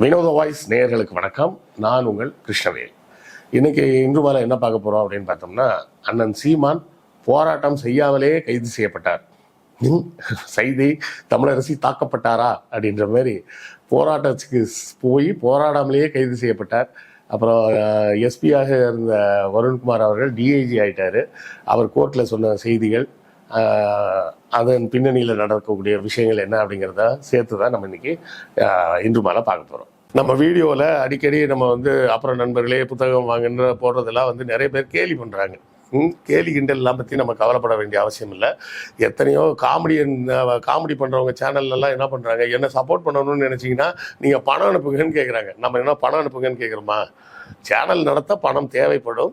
வினோத வாய்ஸ் நேயர்களுக்கு வணக்கம். நான் உங்கள் கிருஷ்ணவேல். இன்னைக்கு இன்று மாலை என்ன பார்க்க போறோம் அப்படின்னு பார்த்தோம்னா அண்ணன் சீமான் போராட்டம் செய்யாமலே கைது செய்யப்பட்டார். செய்தி தமிழரசி தாக்கப்பட்டாரா அப்படின்ற மாதிரி போராட்டத்துக்கு போய் போராடாமலேயே கைது செய்யப்பட்டார். அப்புறம் எஸ்பியாக இருந்த வருண்குமார் அவர்கள் டிஐஜி ஆயிட்டாரு. அவர் கோர்ட்டில் சொன்ன செய்திகள் அதன் பின்னணியில் நடக்கக்கூடிய விஷயங்கள் என்ன அப்படிங்கிறத சேர்த்து தான் நம்ம இன்னைக்கு இன்று மாலை பார்க்க போகிறோம் நம்ம வீடியோவில் அடிக்கடி நம்ம வந்து அப்புறம் நண்பர்களே புத்தகம் வாங்குன்ற போடுறதெல்லாம் வந்து நிறைய பேர் கேலி பண்ணுறாங்க ம், கேலி கிண்டல்லாம் பற்றி நம்ம கவலைப்பட வேண்டிய அவசியம் இல்லை. எத்தனையோ காமெடியன் காமெடி பண்ணுறவங்க சேனல்லலாம் என்ன பண்ணுறாங்க என்ன சப்போர்ட் பண்ணணும்னு நினச்சிங்கன்னா நீங்கள் பணம் அனுப்புங்கன்னு கேட்குறாங்க நம்ம என்ன பணம் அனுப்புங்கன்னு கேட்குறோமா சேனல் நடத்த பணம் தேவைப்படும்.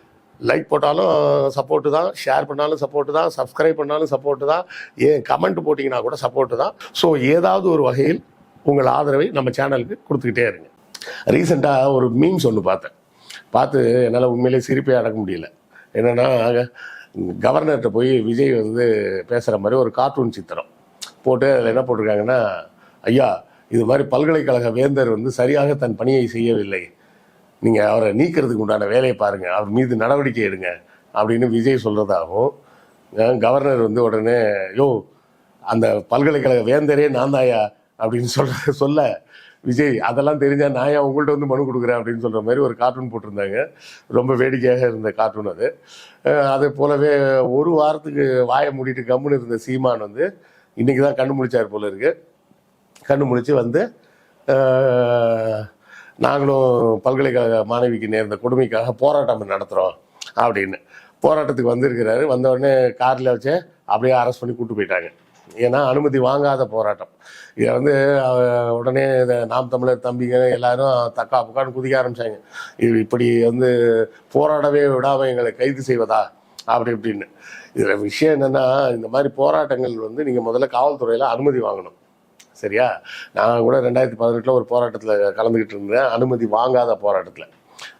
லைக் போட்டாலும் சப்போர்ட்டு தான். ஷேர் பண்ணாலும் சப்போர்ட்டு தான். சப்ஸ்கிரைப் பண்ணாலும் சப்போர்ட்டு தான். ஏன் கமெண்ட் போட்டிங்கன்னா கூட சப்போர்ட்டு தான். ஸோ ஏதாவது ஒரு வகையில் உங்கள் ஆதரவை நம்ம சேனலுக்கு கொடுத்துக்கிட்டே இருங்க. ரீசெண்டாக ஒரு மீம்ஸ் ஒன்று பார்த்தேன். பார்த்து என்னால் உண்மையிலே சிரிப்பே அடக்க முடியல. என்னென்னா கவர்னர்கிட்ட போய் விஜய் வந்து பேசுகிற மாதிரி ஒரு கார்ட்டூன் சித்திரம் போட்டு அதில் என்ன போட்டிருக்காங்கன்னா ஐயா இது மாதிரி பல்கலைக்கழக வேந்தர் வந்து சரியாக தன் பணியை செய்யவில்லை. நீங்கள் அவரை நீக்கிறதுக்கு உண்டான வேலையை பாருங்கள் அவர் மீது நடவடிக்கை எடுங்க. அப்படின்னு விஜய் சொல்கிறதாகவும் கவர்னர் வந்து உடனே யோ அந்த பல்கலைக்கழக வேந்தரே நான் தாயா அப்படின்னு சொல்ற சொல்ல விஜய் அதெல்லாம் தெரிஞ்சால் நான் ஏன் உங்கள்ட்ட வந்து மனு கொடுக்குறேன்? அப்படின்னு சொல்கிற மாதிரி ஒரு கார்ட்டூன் போட்டிருந்தாங்க. ரொம்ப வேடிக்கையாக இருந்த கார்ட்டூன் அது. அது அதே போலவே ஒரு வாரத்துக்கு வாயை மூடிட்டு கம்முன்னு இருந்த சீமான் வந்து இன்னைக்கு தான் கண்ணு முடிச்சார் போல இருக்குது கண்ணு முடித்து வந்து நாங்களும் பல்கலைக்கழக மாணவிக்கு நேர்ந்த கொடுமைக்காக போராட்டம் நடத்துகிறோம் அப்படின்னு. போராட்டத்துக்கு வந்திருக்கிறாரு. வந்த உடனே காரில் வச்சு அப்படியே அரெஸ்ட் பண்ணி கூட்டு போயிட்டாங்க. ஏன்னா அனுமதி வாங்காத போராட்டம். இதை வந்து உடனே இதை நாம் தமிழர் தம்பிங்க எல்லாரும் தக்கா புக்கான்னு குதிக்க ஆரம்பிச்சாங்க. இது இப்படி வந்து போராடவே விடாமல் எங்களை கைது செய்வதா? அப்படி இப்படின்னு. இதில் விஷயம் என்னென்னா இந்த மாதிரி போராட்டங்கள் வந்து நீங்கள் முதல்ல காவல்துறையில் அனுமதி வாங்கணும். சரியா? நான் கூட ரெண்டாயிரத்தி பதினெட்டில் ஒரு போராட்டத்தில் கலந்துக்கிட்டு இருந்தேன். அனுமதி வாங்காத போராட்டத்தில்.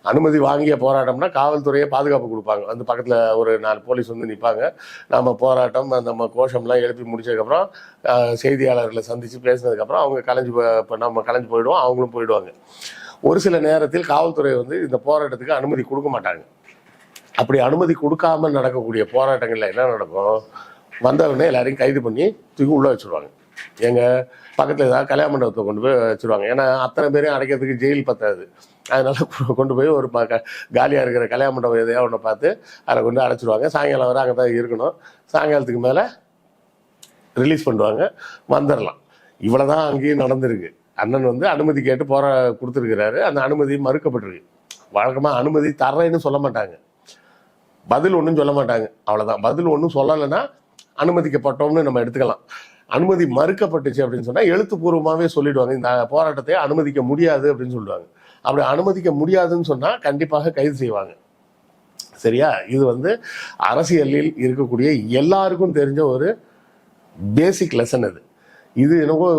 அனுமதி வாங்கிய போராட்டம்னா காவல்துறையை பாதுகாப்பு கொடுப்பாங்க. அந்த பக்கத்தில் ஒரு நாலு போலீஸ் வந்து நிற்பாங்க நம்ம போராட்டம் நம்ம கோஷம்லாம் எழுப்பி முடிச்சதுக்கப்புறம் செய்தியாளர்களை சந்தித்து பேசினதுக்கப்புறம் அவங்க கலைஞ்சு போ- இப்போ நம்ம கலைஞ்சு போயிடுவோம் அவங்களும் போயிடுவாங்க. ஒரு சில நேரத்தில் காவல்துறை வந்து இந்த போராட்டத்துக்கு அனுமதி கொடுக்க மாட்டாங்க. அப்படி அனுமதி கொடுக்காம நடக்கக்கூடிய போராட்டங்களில் என்ன நடக்கும்? வந்தவுடனே எல்லாரையும் கைது பண்ணி தூக்கி உள்ளே வச்சிருவாங்க. எங்க பக்கத்துல ஏதாவது கல்யாண மண்டபத்தை கொண்டு போய் வச்சிருவாங்க. ஏன்னா அத்தனை பேரையும் அடைக்கிறதுக்கு ஜெயில் பத்தாது. அதனால கொண்டு போய் ஒரு ப- க- காலியா இருக்கிற கல்யாண மண்டபம் எதையோ ஒன்று பார்த்து அதில் கொண்டு அடைச்சிடுவாங்க சாயங்காலம் வரை அங்கே தான் இருக்கணும். சாயங்காலத்துக்கு மேலே ரிலீஸ் பண்ணுவாங்க வந்துடலாம் இவ்வளவுதான் அங்கேயும் நடந்திருக்கு. அண்ணன் வந்து அனுமதி கேட்டு போற கொடுத்துருக்கிறாரு. அந்த அனுமதி மறுக்கப்பட்டிருக்கு. வழக்கமாக அனுமதி தர்றேன்னு சொல்ல மாட்டாங்க. பதில் ஒன்றும் சொல்ல மாட்டாங்க. அவ்வளவுதான். பதில் ஒன்றும் சொல்லலைன்னா அனுமதிக்கப்பட்டோம்னு நம்ம எடுத்துக்கலாம். அனுமதி மறுக்கப்பட்டுச்சு அப்படின்னு சொன்னால் எழுத்துப்பூர்வமாகவே சொல்லிடுவாங்க. இந்த போராட்டத்தை அனுமதிக்க முடியாது அப்படின்னு சொல்லுவாங்க. அப்படி அனுமதிக்க முடியாதுன்னு சொன்னால் கண்டிப்பாக கைது செய்வாங்க. சரியா? இது வந்து அரசியலில் இருக்கக்கூடிய எல்லாருக்கும் தெரிஞ்ச ஒரு பேசிக் லெசன் அது. இது என்னவோ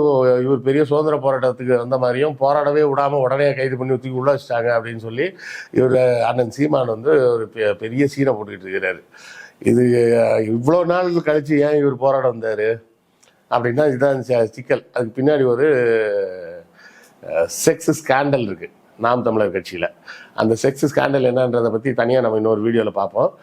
இவர் பெரிய சுதந்திர போராட்டத்துக்கு வந்த மாதிரியும் போராடவே விடாம உடனே கைது பண்ணி தூக்கி உள்ள வச்சிட்டாங்க அப்படின்னு சொல்லி இவர் அண்ணன் சீமான் வந்து ஒரு பெ- பெரிய சீனை போட்டுக்கிட்டு இருக்கிறாரு. இது இவ்வளோ நாள் கழித்து ஏன் இவர் போராட வந்தார்? அப்படின்னா இதுதான் சிக்கல். அதுக்கு பின்னாடி ஒரு செக்ஸ் ஸ்கேண்டல் இருக்குது நாம் தமிழர் கட்சியில். அந்த செக்ஸ் ஸ்கேண்டல் என்னன்றதை பற்றி தனியாக நம்ம இன்னொரு வீடியோவில் பார்ப்போம்.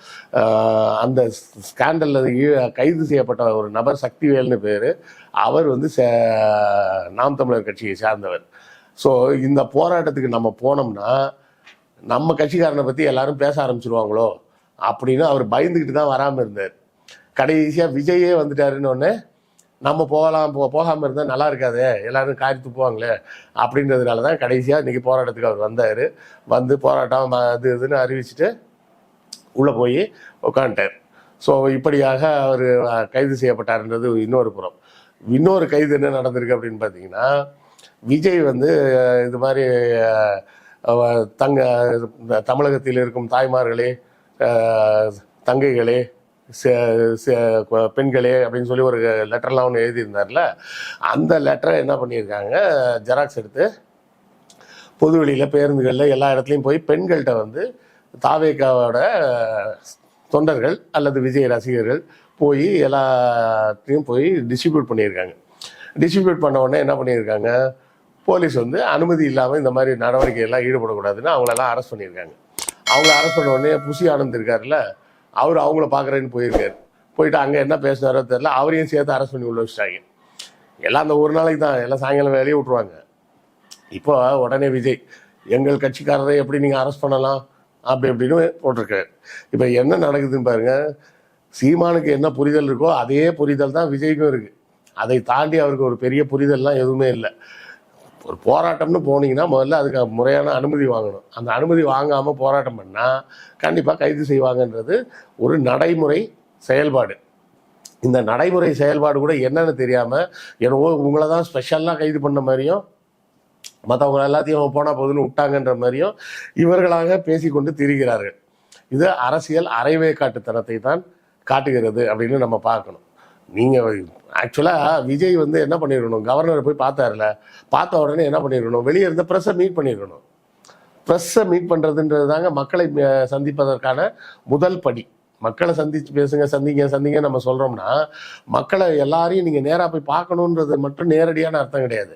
அந்த ஸ்கேண்டலில் கைது செய்யப்பட்ட ஒரு நபர் சக்திவேல்னு பேர். அவர் வந்து சே- நாம் தமிழர் கட்சியை சார்ந்தவர். ஸோ இந்த போராட்டத்துக்கு நம்ம போனோம்னா நம்ம கட்சிக்காரனை பற்றி எல்லாரும் பேச ஆரம்பிச்சிருவாங்களோ? அப்படின்னு அவர் பயந்துக்கிட்டு தான் வராமல் இருந்தார். கடைசியாக விஜயே வந்துட்டாருன்னு ஒன்று நம்ம போகலாம் போ போகாமல் இருந்தால் நல்லா இருக்காதே எல்லோரும் காரி துப்புவாங்களே அப்படின்றதுனால தான் கடைசியாக இன்றைக்கி போராட்டத்துக்கு அவர் வந்தார். வந்து போராட்டம் ம- அது இதுன்னு அறிவிச்சிட்டு உள்ளே போய் உட்காந்துட்டார் ஸோ இப்படியாக அவர் கைது செய்யப்பட்டார்ன்றது இன்னொரு புறம். இன்னொரு கைது என்ன நடந்திருக்கு அப்படின்னு பார்த்தீங்கன்னா விஜய் வந்து இது மாதிரி தங்க தமிழகத்தில் இருக்கும் தாய்மார்களே தங்கைகளே பெண்களே அப்படின்னு சொல்லி ஒரு லெட்டர்லாம் ஒன்று எழுதியிருந்தார்ல. அந்த லெட்டரை என்ன பண்ணியிருக்காங்க? ஜெராக்ஸ் எடுத்து பொதுவெளியில் பேருந்துகளில் எல்லா இடத்துலையும் போய் பெண்கள்கிட்ட வந்து தாவேக்காவோட தொண்டர்கள் அல்லது விஜய் ரசிகர்கள் போய் எல்லாத்தையும் போய் டிஸ்ட்ரிபியூட் பண்ணியிருக்காங்க. டிஸ்ட்ரிபியூட் பண்ண உடனே என்ன பண்ணியிருக்காங்க? போலீஸ் வந்து அனுமதி இல்லாமல் இந்த மாதிரி நடவடிக்கையெல்லாம் ஈடுபடக்கூடாதுன்னு அவங்களெல்லாம் அரெஸ்ட் பண்ணியிருக்காங்க. அவங்கள அரெஸ்ட் பண்ண உடனே புசி ஆனந்த் இருக்காருல்ல அவர் அவங்கள பார்க்குறேன்னு போயிருக்காரு. போயிட்டு அங்கே என்ன பேசினாரோ தெரில அவரையும் சேர்த்து அரெஸ்ட் பண்ணி உள்ள வச்சிட்டாங்க. எல்லாம் அந்த ஒரு நாளைக்கு தான். எல்லாம் சாயங்காலம் வேலையை விட்ருவாங்க இப்போ உடனே விஜய் எங்கள் கட்சிக்காரரை எப்படி நீங்கள் அரெஸ்ட் பண்ணலாம்? அப்படி அப்படின்னு போட்டிருக்காரு. இப்போ என்ன நடக்குதுன்னு பாருங்க. சீமானுக்கு என்ன புரிதல் இருக்கோ அதே புரிதல் தான் விஜய்க்கும் இருக்குது அதை தாண்டி அவருக்கு ஒரு பெரிய புரிதல்லாம் எதுவுமே இல்லை. ஒரு போராட்டம்னு போனீங்கன்னா முதல்ல அதுக்கு முறையான அனுமதி வாங்கணும். அந்த அனுமதி வாங்காமல் போராட்டம் பண்ணால் கண்டிப்பாக கைது செய்வாங்கன்றது ஒரு நடைமுறை செயல்பாடு. இந்த நடைமுறை செயல்பாடு கூட என்னன்னு தெரியாமல் என்னவோ உங்களை தான் ஸ்பெஷலாக கைது பண்ண மாதிரியும் மற்றவங்க எல்லாத்தையும் போனால் போதுன்னு விட்டாங்கன்ற மாதிரியும் இவர்களாக பேசிக்கொண்டு திரிகிறார்கள். இது அரசியல் அரைவே காட்டுத்தனத்தை தான் காட்டுகிறது அப்படின்னு நம்ம பார்க்கணும். நீங்கள் ஆக்சுவலாக விஜய் வந்து என்ன பண்ணிருக்கணும்? கவர்னரை போய் பார்த்தாருல பார்த்த உடனே என்ன பண்ணிருக்கணும்? வெளியே இருந்த ப்ரெஸ்ஸை மீட் பண்ணிருக்கணும். ப்ரெஸ்ஸை மீட் பண்ணுறதுன்றது தாங்க மக்களை சந்திப்பதற்கான முதல் படி. மக்களை சந்திச்சு பேசுங்க சந்திங்க சந்திங்க நம்ம சொல்கிறோம்னா மக்களை எல்லாரையும் நீங்கள் நேராக போய் பார்க்கணுன்றது மட்டும் நேரடியான அர்த்தம் கிடையாது.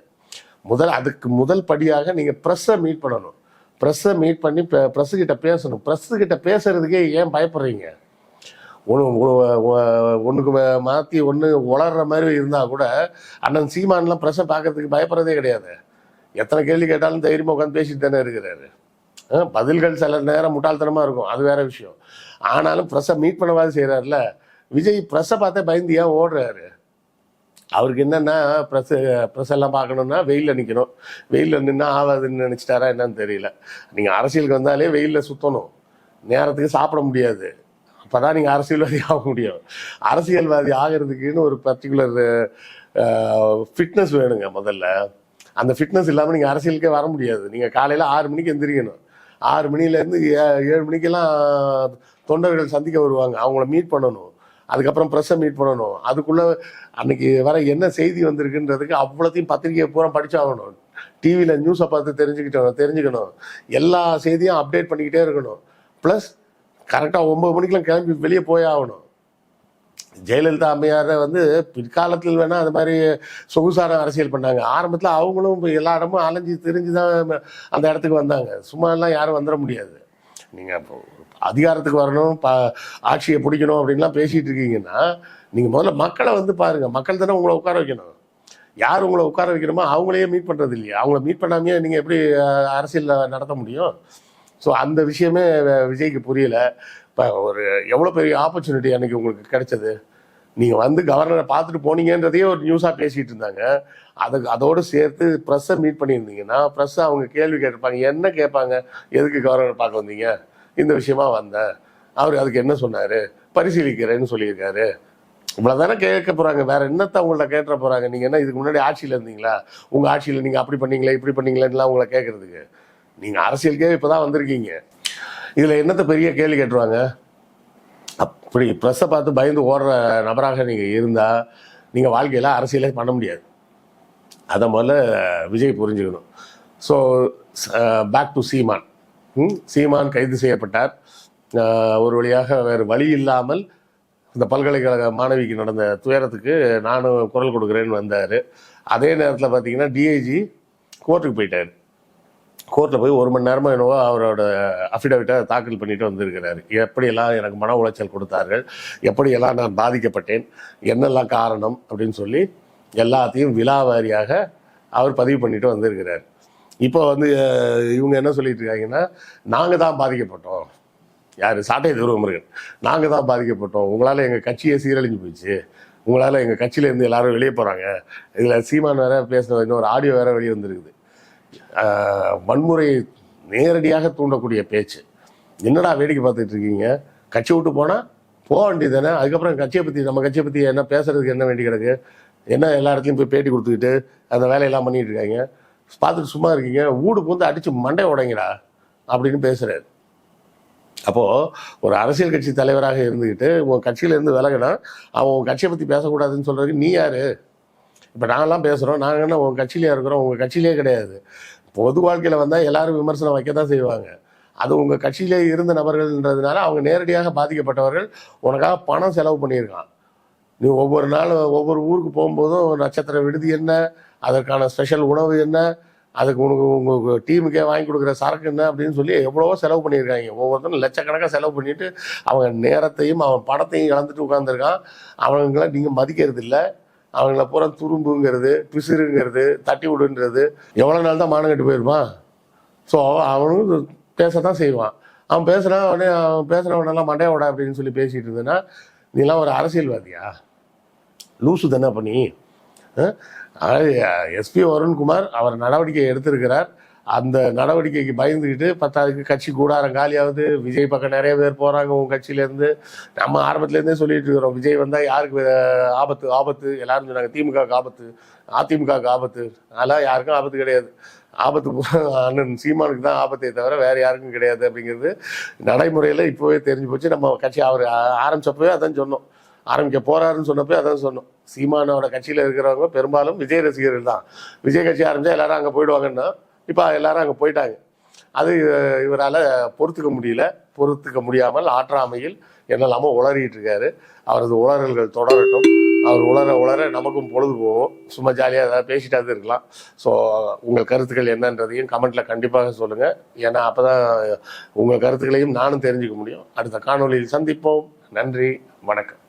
முதல் அதுக்கு முதல் படியாக நீங்கள் ப்ரெஸ்ஸை மீட் பண்ணணும். ப்ரெஸ்ஸை மீட் பண்ணி ப்ரெஸ்ஸுக்கிட்ட பேசணும். ப்ரெஸ்ஸு கிட்ட பேசுறதுக்கே ஏன் பயப்படுறீங்க? ஒன்றுக்கு மாற்றி ஒன்று உளர்ற மாதிரி இருந்தால் கூட அண்ணன் சீமான்லாம் பிரச்சனை பார்க்கறதுக்கு பயப்படுறதே கிடையாது. எத்தனை கேள்வி கேட்டாலும் தைரியமாக உட்காந்து பேசிட்டு தானே இருக்கிறாரு. பதில்கள் சில நேரம் முட்டாள்தனமாக இருக்கும். அது வேற விஷயம். ஆனாலும் ப்ரெஸ்ஸை மீட் பண்ணவாது செய்கிறாருல விஜய் ப்ரெஸ்ஸை பார்த்தே பயந்து ஏன் ஓடுறாரு? அவருக்கு என்னென்னா ப்ரெஸ் ப்ரெஸ் எல்லாம் பார்க்கணுன்னா வெயிலில் நிற்கணும் வெயிலில் நின்னா ஆகாதுன்னு நினச்சிட்டாரா என்னன்னு தெரியல. நீங்கள் அரசியலுக்கு வந்தாலே வெயிலில் சுற்றணும் நேரத்துக்கு சாப்பிட முடியாது. அப்போ தான் நீங்கள் அரசியல்வாதி ஆக முடியும். அரசியல்வாதி ஆகிறதுக்குன்னு ஒரு பர்டிகுலர் ஃபிட்னஸ் வேணுங்க முதல்ல. அந்த ஃபிட்னஸ் இல்லாமல் நீங்கள் அரசியலுக்கே வர முடியாது. நீங்கள் காலையில் ஆறு மணிக்கு எந்திரிக்கணும். ஆறு மணிலேருந்து ஏ ஏழு மணிக்கெல்லாம் தொண்டர்கள் சந்திக்க வருவாங்க. அவங்கள மீட் பண்ணணும். அதுக்கப்புறம் ப்ரெஸ்ஸை மீட் பண்ணணும். அதுக்குள்ளே அன்னைக்கு வர என்ன செய்தி வந்திருக்குன்றதுக்கு அவ்வளோத்தையும் பத்திரிக்கையை பூரா படிச்சாகணும் டிவியில் நியூஸை பார்த்து தெரிஞ்சுக்கிட்டோம் தெரிஞ்சுக்கணும். எல்லா செய்தியும் அப்டேட் பண்ணிக்கிட்டே இருக்கணும். ப்ளஸ் கரெக்டாக ஒம்பது மணிக்கெலாம் கிளம்பி வெளியே போய் ஆகணும். ஜெயலலிதா அம்மையாரை வந்து பிற்காலத்தில் வேணால் அது மாதிரி சொகுசார அரசியல் பண்ணாங்க. ஆரம்பத்தில் அவங்களும் இப்போ எல்லா இடமும் அலைஞ்சு திரிஞ்சு தான் அந்த இடத்துக்கு வந்தாங்க. சும்மா எல்லாம் யாரும் வந்துட முடியாது. நீங்கள் இப்போ அதிகாரத்துக்கு வரணும் ப ஆட்சியை பிடிக்கணும் அப்படின்லாம் பேசிகிட்டு இருக்கீங்கன்னா நீங்கள் முதல்ல மக்களை வந்து பாருங்கள் மக்கள் தானே உங்களை உட்கார வைக்கணும். யார் உங்களை உட்கார வைக்கணுமோ அவங்களையே மீட் பண்ணுறது இல்லையா? அவங்கள மீட் பண்ணாமையே நீங்கள் எப்படி அரசியலில் நடத்த முடியும்? ஸோ அந்த விஷயமே விஜய்க்கு புரியல. இப்போ ஒரு எவ்வளோ பெரிய ஆப்பர்ச்சுனிட்டி அன்றைக்கி உங்களுக்கு கிடைச்சது? நீங்கள் வந்து கவர்னரை பார்த்துட்டு போனீங்கன்றதையே ஒரு நியூஸாக பேசிகிட்டு இருந்தாங்க. அதுக்கு அதோடு சேர்த்து ப்ரெஸ்ஸை மீட் பண்ணியிருந்தீங்கன்னா ப்ரெஸ்ஸை அவங்க கேள்வி கேட்டிருப்பாங்க. என்ன கேட்பாங்க? எதுக்கு கவர்னரை பார்க்க வந்தீங்க? இந்த விஷயமா வந்தேன் அவர் அதுக்கு என்ன சொன்னார்? பரிசீலிக்கிறேன்னு சொல்லியிருக்காரு. இவ்வளோதானே கேட்க போகிறாங்க வேறு என்னத்த அவங்கள்ட்ட கேட்டுற போகிறாங்க நீங்கள் என்ன இதுக்கு முன்னாடி ஆட்சியில் இருந்தீங்களா? உங்கள் ஆட்சியில் நீங்கள் அப்படி பண்ணீங்களா இப்படி பண்ணீங்களேன்னுலாம் உங்களை கேட்குறதுக்கு. நீங்கள் அரசியலுக்கே இப்போ தான் வந்திருக்கீங்க. இதில் என்னத்த பெரிய கேள்வி கேட்டுருவாங்க? அப்படி ப்ரெஸ்ஸை பார்த்து பயந்து ஓடுற நபராக நீங்கள் இருந்தால் நீங்கள் வாழ்க்கையில அரசியலே பண்ண முடியாது. அதை முதல்ல விஜய் புரிஞ்சுக்கணும். So back to Seeman. ம், சீமான் கைது செய்யப்பட்டார். ஒரு வழியாக வேறு வழி இல்லாமல் இந்த பல்கலைக்கழக மாணவிக்கு நடந்த துயரத்துக்கு நானும் குரல் கொடுக்குறேன்னு வந்தார். அதே நேரத்தில் பார்த்தீங்கன்னா டிஐஜி கோர்ட்டுக்கு போயிட்டார். கோர்ட்டில் போய் ஒரு மணி நேரமாக என்னவோ அவரோட அஃபிடவிட்டை தாக்கல் பண்ணிட்டு வந்திருக்கிறாரு. எப்படியெல்லாம் எனக்கு மன உளைச்சல் கொடுத்தார்கள்? எப்படியெல்லாம் நான் பாதிக்கப்பட்டேன்? என்னெல்லாம் காரணம்? அப்படின்னு சொல்லி எல்லாத்தையும் விலாவாரியாக அவர் பதிவு பண்ணிட்டு வந்திருக்கிறார். இப்போ வந்து இவங்க என்ன சொல்லிட்டு இருக்காங்கன்னா நாங்கள் தான் பாதிக்கப்பட்டோம். யார்? சாட்டை துருவமுருகன். நாங்கள் தான் பாதிக்கப்பட்டோம். உங்களால் எங்கள் கட்சியே சீரழிஞ்சு போயிடுச்சு. உங்களால் எங்கள் கட்சியிலேருந்து எல்லாரும் வெளியே போகிறாங்க இதில் சீமான் வேற பேசுகிற இன்னொரு ஆடியோ வேற வெளியே வந்துருக்குது. வன்முறையை வன்முறை நேரடியாக தூண்டக்கூடிய பேச்சு. என்னடா வேடிக்கை பார்த்துட்டு இருக்கீங்க? கட்சி விட்டு போனால் போக வேண்டியது தானே அதுக்கப்புறம் கட்சியை பற்றி நம்ம கட்சியை பற்றி என்ன பேசுறதுக்கு என்ன வேண்டி கிடக்கு? என்ன எல்லா இடத்துலையும் போய் பேட்டி கொடுத்துக்கிட்டு அந்த வேலையெல்லாம் பண்ணிட்டு இருக்காங்க? பார்த்துட்டு சும்மா இருக்கீங்க. ஊடு பூந்து அடித்து மண்டை உடைங்கடா அப்படின்னு பேசுறாரு. அப்போது ஒரு அரசியல் கட்சி தலைவராக இருந்துக்கிட்டு உன் கட்சியில இருந்து விலகினா அவன் உன் கட்சியை பற்றி பேசக்கூடாதுன்னு சொல்கிறதுக்கு நீ யாரு? இப்போ நாங்கெல்லாம் பேசுகிறோம் நாங்கள் என்ன உங்கள் கட்சியிலே இருக்கிறோம்? உங்கள் கட்சியிலே கிடையாது. பொது வாழ்க்கையில் வந்தால் எல்லாரும் விமர்சனம் வைக்க தான் செய்வாங்க. அது உங்கள் கட்சியிலே இருந்த நபர்கள்ன்றதுனால அவங்க நேரடியாக பாதிக்கப்பட்டவர்கள் உனக்காக பணம் செலவு பண்ணியிருக்கான். நீ ஒவ்வொரு நாள் ஒவ்வொரு ஊருக்கு போகும்போதும் நட்சத்திர விடுதி என்ன? அதற்கான ஸ்பெஷல் உணவு என்ன? அதுக்கு உனக்கு உங்கள் டீமுக்கே வாங்கி கொடுக்குற சரக்கு என்ன? அப்படின்னு சொல்லி எவ்வளவோ செலவு பண்ணியிருக்காங்க. ஒவ்வொருத்தரும் லட்சக்கணக்காக செலவு பண்ணிட்டு அவங்க நேரத்தையும் அவன் பணத்தையும் இழந்துட்டு உட்காந்துருக்கான் அவங்கள நீங்கள் மதிக்கிறது இல்லை அவங்கள பூரா துரும்புங்கிறது பிசுறுங்கிறது தட்டி விடுன்றது. எவ்வளோ நாள் தான் மானம் கட்டு போயிருப்பான் ஸோ அவனும் பேச தான் செய்வான். அவன் பேசுனா உடனே அவன் பேசுகிறவனெல்லாம் மண்டையோட அப்படின்னு சொல்லி பேசிகிட்டு இருந்தேன்னா நீலாம் ஒரு அரசியல்வாதியா? லூசு தானே பண்ணி எஸ்பி வருண்குமார் அவர் நடவடிக்கை எடுத்திருக்கிறார். அந்த நடவடிக்கைக்கு பயந்துக்கிட்டு பத்தாவதுக்கு கட்சி கூடாரம் காலியாவது விஜய் பக்கம் நிறைய பேர் போகிறாங்க உங்கள் கட்சியிலேருந்து. நம்ம ஆரம்பத்துலேருந்தே சொல்லிட்டு இருக்கிறோம். விஜய் வந்தால் யாருக்கு ஆபத்து ஆபத்து? எல்லாரும் சொன்னாங்க திமுக ஆபத்து அதிமுக ஆபத்து. அதெல்லாம் யாருக்கும் ஆபத்து கிடையாது. ஆபத்து அண்ணன் சீமானுக்கு தான் ஆபத்தே தவிர வேற யாருக்கும் கிடையாது அப்படிங்கிறது நடைமுறையில் இப்போவே தெரிஞ்சு போச்சு. நம்ம கட்சி அவர் ஆரம்பிச்சப்பவே அதான் சொன்னோம். ஆரம்பிக்க போறாருன்னு சொன்னப்போ அதான் சொன்னோம். சீமானோட கட்சியில் இருக்கிறவங்க பெரும்பாலும் விஜய் ரசிகர்கள் தான். விஜய் கட்சி ஆரம்பிச்சா எல்லாரும் அங்கே போயிடுவாங்கன்னா இப்போ எல்லாரும் அங்கே போயிட்டாங்க. அது இவரால் பொறுத்துக்க முடியல. பொறுத்துக்க முடியாமல் ஆற்றாமையில் என்னெல்லாமோ உளறிட்டு இருக்காரு. அவரது உளறல்கள் தொடரட்டும். அவர் உளர உளர நமக்கும் பொழுது போகும் சும்மா ஜாலியாக ஏதாவது பேசிட்டாது இருக்கலாம். ஸோ உங்கள் கருத்துக்கள் என்னன்றதையும் கமெண்ட்டில் கண்டிப்பாக சொல்லுங்கள் ஏன்னா அப்போ தான் உங்கள் கருத்துக்களையும் நானும் தெரிஞ்சுக்க முடியும். அடுத்த காணொலியில் சந்திப்போம். நன்றி. வணக்கம்.